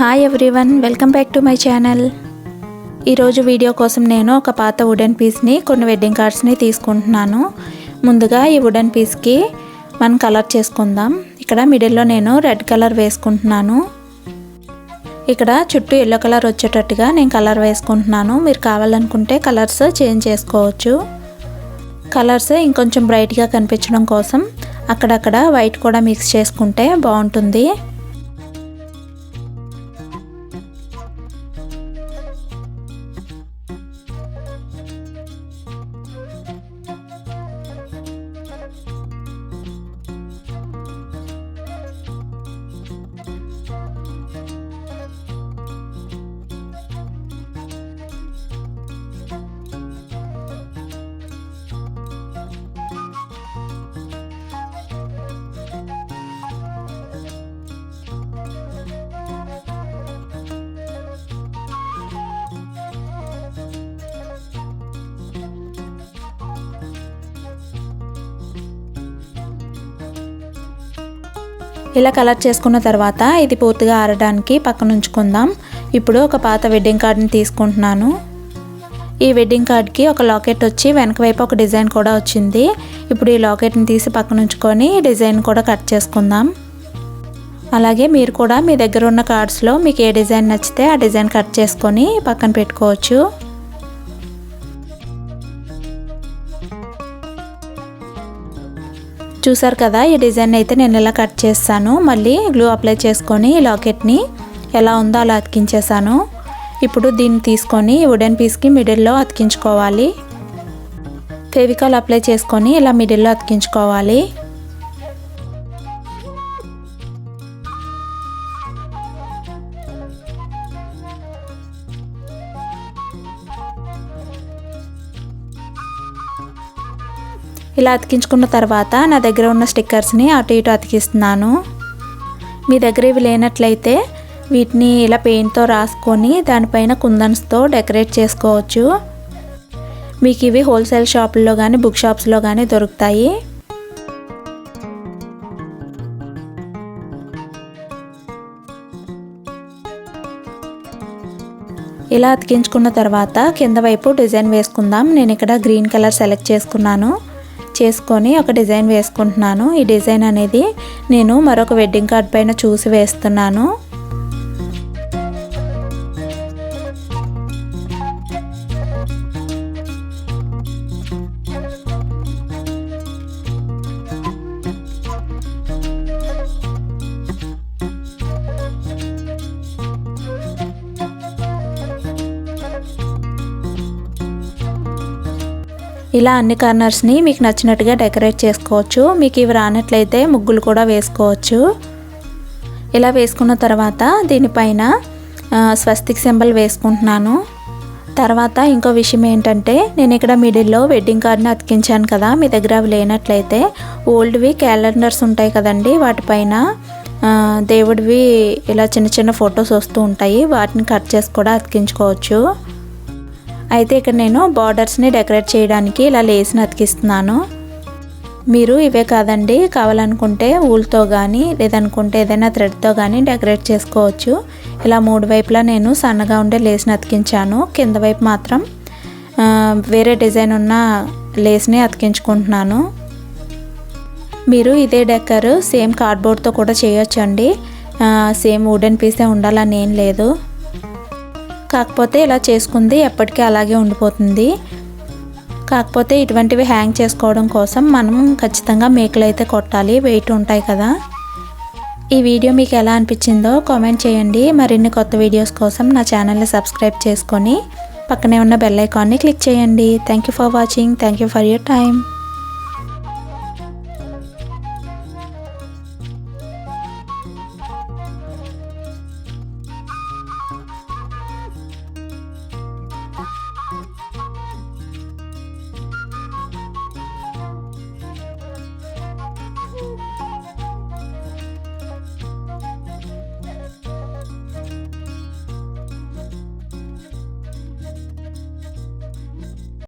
Hi everyone welcome back to my channel ఈరోజు video కోసం నేను ఒక పాత వుడెన్ పీస్ని కొన్ని వెడ్డింగ్ కార్డ్స్ని తీసుకుంటున్నాను. ముందుగా ఈ వుడెన్ పీస్కి మనం కలర్ చేసుకుందాం. ఇక్కడ మిడిల్లో నేను రెడ్ కలర్ వేసుకుంటున్నాను. ఇక్కడ చుట్టూ ఎల్లో కలర్ వచ్చేటట్టుగా నేను కలర్ వేసుకుంటున్నాను. మీరు కావాలనుకుంటే కలర్స్ చేంజ్ చేసుకోవచ్చు. కలర్స్ ఇంకొంచెం బ్రైట్గా కనిపించడం కోసం అక్కడక్కడ వైట్ కూడా మిక్స్ చేసుకుంటే బాగుంటుంది. ఇలా కలర్ చేసుకున్న తర్వాత ఇది పూర్తిగా ఆరడానికి పక్కన ఉంచుకుందాం. ఇప్పుడు ఒక పాత వెడ్డింగ్ కార్డ్ని తీసుకుంటున్నాను. ఈ వెడ్డింగ్ కార్డ్కి ఒక లాకెట్ వచ్చి వెనక వైపు ఒక డిజైన్ కూడా వచ్చింది. ఇప్పుడు ఈ లాకెట్ని తీసి పక్కన ఉంచుకొని డిజైన్ కూడా కట్ చేసుకుందాం. అలాగే మీరు కూడా మీ దగ్గర ఉన్న కార్డ్స్లో మీకు ఏ డిజైన్ నచ్చితే ఆ డిజైన్ కట్ చేసుకొని పక్కన పెట్టుకోవచ్చు. చూసారు కదా ఈ డిజైన్ అయితే నేను ఇలా కట్ చేస్తాను. మళ్ళీ గ్లూ అప్లై చేసుకొని ఈ లాకెట్ని ఎలా ఉందో అలా అతికించేసాను ఇప్పుడు దీన్ని తీసుకొని వుడెన్ పీస్కి మిడిల్లో అతికించుకోవాలి. ఫెవికాల్ అప్లై చేసుకొని ఇలా మిడిల్లో అతికించుకోవాలి. ఇలా అతికించుకున్న తర్వాత నా దగ్గర ఉన్న స్టిక్కర్స్ని అటు ఇటు అతికిస్తున్నాను. మీ దగ్గర ఇవి లేనట్లయితే వీటిని ఇలా పెయింట్తో రాసుకొని దానిపైన కుందన్స్తో డెకరేట్ చేసుకోవచ్చు. మీకు ఇవి హోల్సేల్ షాపుల్లో కానీ బుక్ షాప్స్లో కానీ దొరుకుతాయి. ఇలా అతికించుకున్న తర్వాత కింద వైపు డిజైన్ వేసుకుందాం. నేను ఇక్కడ గ్రీన్ కలర్ సెలెక్ట్ చేసుకున్నాను. చేసుకొని ఒక డిజైన్ వేసుకుంటున్నాను. ఈ డిజైన్ అనేది నేను మరొక వెడ్డింగ్ కార్డ్ పైన చూసి వేస్తున్నాను. ఇలా అన్ని కార్నర్స్ని మీకు నచ్చినట్టుగా డెకరేట్ చేసుకోవచ్చు. మీకు ఇవి రానట్లయితే ముగ్గులు కూడా వేసుకోవచ్చు. ఇలా వేసుకున్న తర్వాత దీనిపైన స్వస్తిక్ సింబల్ వేసుకుంటున్నాను. తర్వాత ఇంకో విషయం ఏంటంటే నేను ఇక్కడ మిడిల్లో వెడ్డింగ్ కార్డ్ని అతికించాను కదా మీ దగ్గర అవి లేనట్లయితే ఓల్డ్వి క్యాలెండర్స్ ఉంటాయి కదండి వాటిపైన దేవుడివి ఇలా చిన్న చిన్న ఫొటోస్ వస్తూ ఉంటాయి వాటిని కట్ చేసి కూడా అతికించుకోవచ్చు. అయితే ఇక్కడ నేను బార్డర్స్ని డెకరేట్ చేయడానికి ఇలా లేస్ని అతికిస్తున్నాను. మీరు ఇవే కాదండి కావాలనుకుంటే ఊల్తో కానీ లేదనుకుంటే ఏదైనా థ్రెడ్తో కానీ డెకరేట్ చేసుకోవచ్చు. ఇలా మూడు వైపులా నేను సన్నగా ఉండే లేస్ని అతికించాను. కింద వైపు మాత్రం వేరే డిజైన్ ఉన్న లేస్ని అతికించుకుంటున్నాను. మీరు ఇదే డెక్కర్ సేమ్ కార్డ్బోర్డ్తో కూడా చేయొచ్చండి. సేమ్ వుడెన్ పీసే ఉండాలని ఏం లేదు. కాకపోతే ఇలా చేసుకుంది ఎప్పటికీ అలాగే ఉండిపోతుంది. కాకపోతే ఇటువంటివి హ్యాంగ్ చేసుకోవడం కోసం మనం ఖచ్చితంగా మేకలు అయితే కొట్టాలి వెయిట్ ఉంటాయి కదా. ఈ వీడియో మీకు ఎలా అనిపించిందో కామెంట్ చేయండి. మరిన్ని కొత్త వీడియోస్ కోసం నా ఛానల్ని సబ్స్క్రైబ్ చేసుకొని పక్కనే ఉన్న బెల్ ఐకాన్ని క్లిక్ చేయండి. Thank you for watching thank you for your time